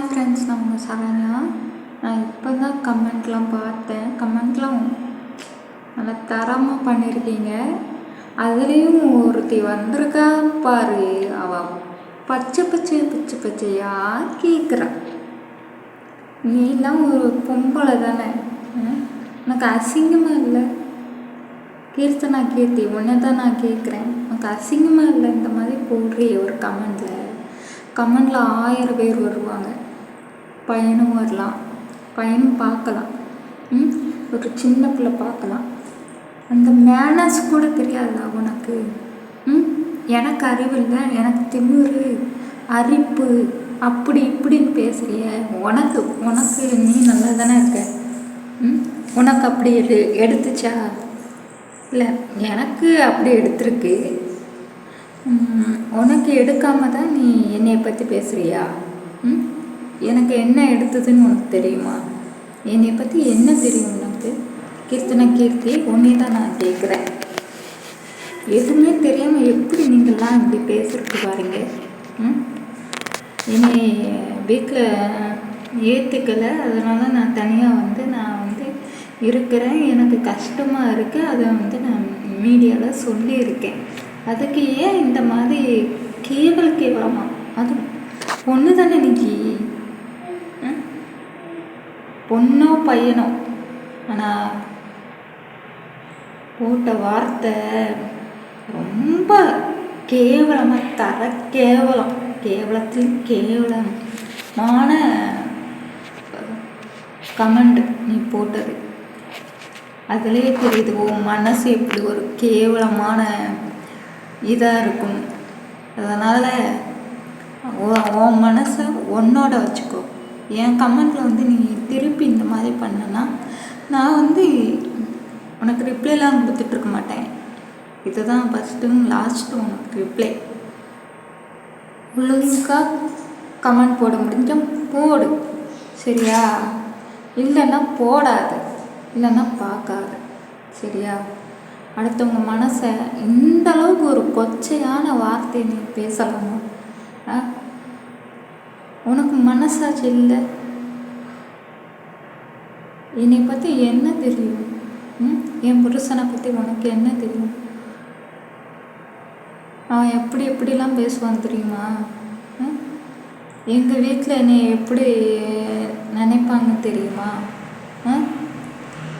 Friends நான் உங்கள் சரண்யா. நான் இப்போ தான் கமெண்ட்லாம் பார்த்தேன். கமெண்ட்லாம் நல்லா தரமாக பண்ணியிருக்கீங்க அதுலேயும் ஒருத்தி வந்திருக்கா பாரு. அவள் பச்சை பச்சை பச்சை பச்சையா கேட்குறா நீலாம் ஒரு பொம்பளை தானே. உனக்கு அசிங்கமாக இல்லை? கீர்த்தனா கீர்த்தி உன்னை தான் நான் கேட்குறேன் உனக்கு அசிங்கமாக இல்லை? இந்த மாதிரி போடுறிய ஒரு கமெண்டில் கமெண்டில் ஆயிரம் பேர் வருவாங்க. பையனும் வரலாம். பையனும் பார்க்கலாம். ம் ஒரு சின்ன பிள்ளை பார்க்கலாம். அந்த மேனஸ் கூட தெரியாதா உனக்கு. ம் எனக்கு அறிவு இல்லை எனக்கு திமிரு அரிப்பு அப்படி இப்படின்னு பேசுகிறிய உனக்கு உனக்கு நீ நல்லா தானே இருக்க. ம் உனக்கு அப்படி எடு எடுத்துச்சா? இல்லை எனக்கு அப்படி எடுத்திருக்கு. உனக்கு எடுக்காம தான் நீ என்னையை பற்றி பேசுகிறியா ம் எனக்கு என்ன எடுத்ததுன்னு உனக்கு தெரியுமா? என்னை பற்றி என்ன தெரியும் உனக்கு? கீர்த்தனை கீர்த்தி உன்னே தான் நான் கேட்குறேன் எதுவுமே தெரியாமல் எப்படி நீங்கள்லாம் இப்படி பேசுறது பாருங்க. ம்? என்னை வீட்டில் ஏற்றுக்கலை அதனால் நான் தனியாக வந்து நான் வந்து இருக்கிறேன். எனக்கு கஷ்டமாக இருக்குது அதை வந்து நான் மீடியாவில் சொல்லியிருக்கேன். அதுக்கு ஏன் இந்த மாதிரி கேவல் கேவலமாக அது பொண்ணு தானே நிக்கி பொண்ணோ பையனோ. ஆனால் போட்ட வார்த்தை ரொம்ப கேவலமாக தர கேவலம் கேவலத்தில் கேவலமான கமெண்ட் நீ போட்டது. அதுலேயே தெரியுது உன் மனசு எப்படி ஒரு கேவலமான இதாக இருக்கும். அதனால் உன் மனசை உன்னோட வச்சுக்கோ. என் கமெண்ட்டில் வந்து நீ திருப்பி இந்த மாதிரி பண்ணனா நான் வந்து உனக்கு ரிப்ளைலாம் கொடுத்துட்ருக்க மாட்டேன். இதுதான் ஃபஸ்ட்டும் லாஸ்ட்டும் உனக்கு ரிப்ளை ஒழுங்காக கமெண்ட் போட முடிஞ்சா போடு. சரியா? இல்லைன்னா போடாது. இல்லைன்னா பார்க்காத. சரியா? அடுத்தவங்க மனசை இந்த அளவுக்கு ஒரு கொச்சையான வார்த்தையை நீ பேசலாமா? ஆ? உனக்கு மனசாட்சி இல்லை. என்னை பற்றி என்ன தெரியும்? ம்? என் புருஷனை பற்றி உனக்கு என்ன தெரியும்? அவன் எப்படி எப்படிலாம் பேசுவான் தெரியுமா? எங்கள் வீட்டில் என்னை எப்படி நினைப்பாங்க தெரியுமா?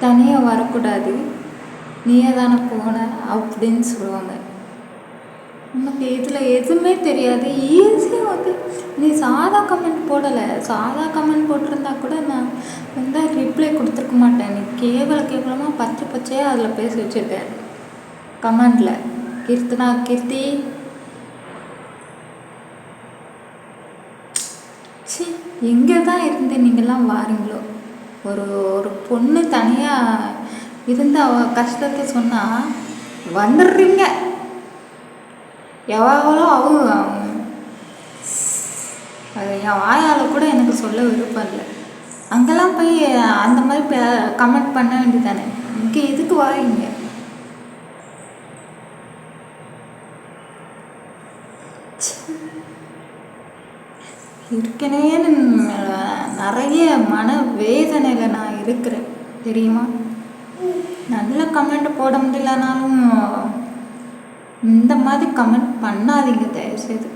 தனியாக வரக்கூடாது. நீயே தானே போன அப்படின்னு சொல்லுவாங்க. உனக்கு இதில் எதுவுமே தெரியாது. ஈஸியாக வந்து நீ சாதா கமெண்ட் போடலை. சாதா கமெண்ட் போட்டிருந்தா கூட நான் வந்து ரிப்ளை கொடுத்துருக்க மாட்டேன். நீ கேவல கேவலமாக பச்சை பச்சையாக அதில் பேசி வச்சுருக்கேன். கமெண்டில் கீர்த்தனா கீர்த்தி. சி எங்கே தான் இருந்து நீங்கள்லாம் வாரீங்களோ? ஒரு ஒரு பொண்ணு தனியாக இருந்து அவ கஷ்டத்தை சொன்னால் வந்துடுறீங்க. எவ்வளோ அவங்க அது என் வாயால் கூட எனக்கு சொல்ல விருப்பம் இல்லை. அங்கெல்லாம் போய் அந்த மாதிரி கமெண்ட் பண்ண வேண்டியதானே இங்கே எதுக்கு வாரீங்க? ஏற்கனவே நிறைய மன வேதனையில் நான் இருக்கிறேன். தெரியுமா? நல்ல கமெண்ட் போட முடியலனாலும் இந்த மாதிரி கமெண்ட் பண்ணாதீங்க தயவுசெய்து.